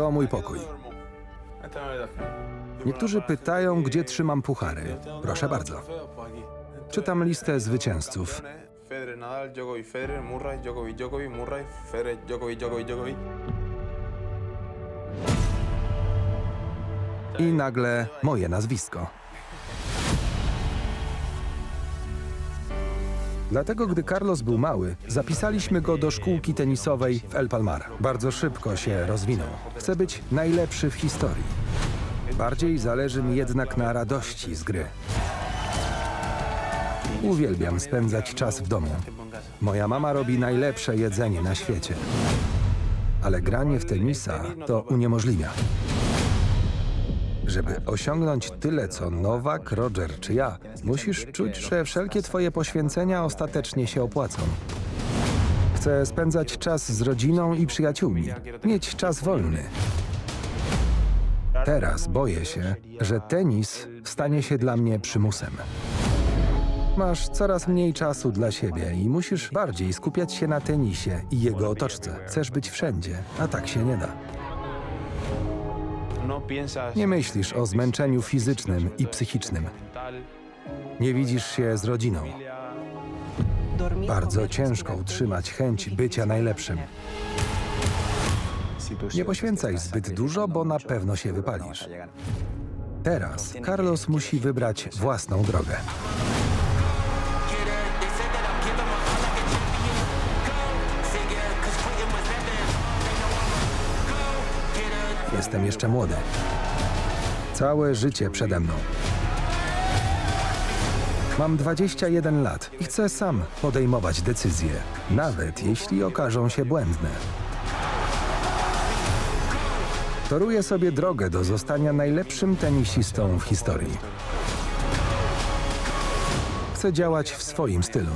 To mój pokój. Niektórzy pytają, gdzie trzymam puchary. Proszę bardzo. Czytam listę zwycięzców. I nagle moje nazwisko. Dlatego, gdy Carlos był mały, zapisaliśmy go do szkółki tenisowej w El Palmar. Bardzo szybko się rozwinął. Chce być najlepszy w historii. Bardziej zależy mi jednak na radości z gry. Uwielbiam spędzać czas w domu. Moja mama robi najlepsze jedzenie na świecie. Ale granie w tenisa to uniemożliwia. Żeby osiągnąć tyle co Nowak, Roger czy ja, musisz czuć, że wszelkie twoje poświęcenia ostatecznie się opłacą. Chcę spędzać czas z rodziną i przyjaciółmi, mieć czas wolny. Teraz boję się, że tenis stanie się dla mnie przymusem. Masz coraz mniej czasu dla siebie i musisz bardziej skupiać się na tenisie i jego otoczce. Chcesz być wszędzie, a tak się nie da. No Nie myślisz o zmęczeniu fizycznym i psychicznym. Nie widzisz się z rodziną. Bardzo ciężko utrzymać chęć bycia najlepszym. Nie poświęcaj zbyt dużo, bo na pewno się wypalisz. Teraz Carlos musi wybrać własną drogę. Jestem jeszcze młody. Całe życie przede mną. Mam 21 lat i chcę sam podejmować decyzje, nawet jeśli okażą się błędne. Toruję sobie drogę do zostania najlepszym tenisistą w historii. Chcę działać w swoim stylu.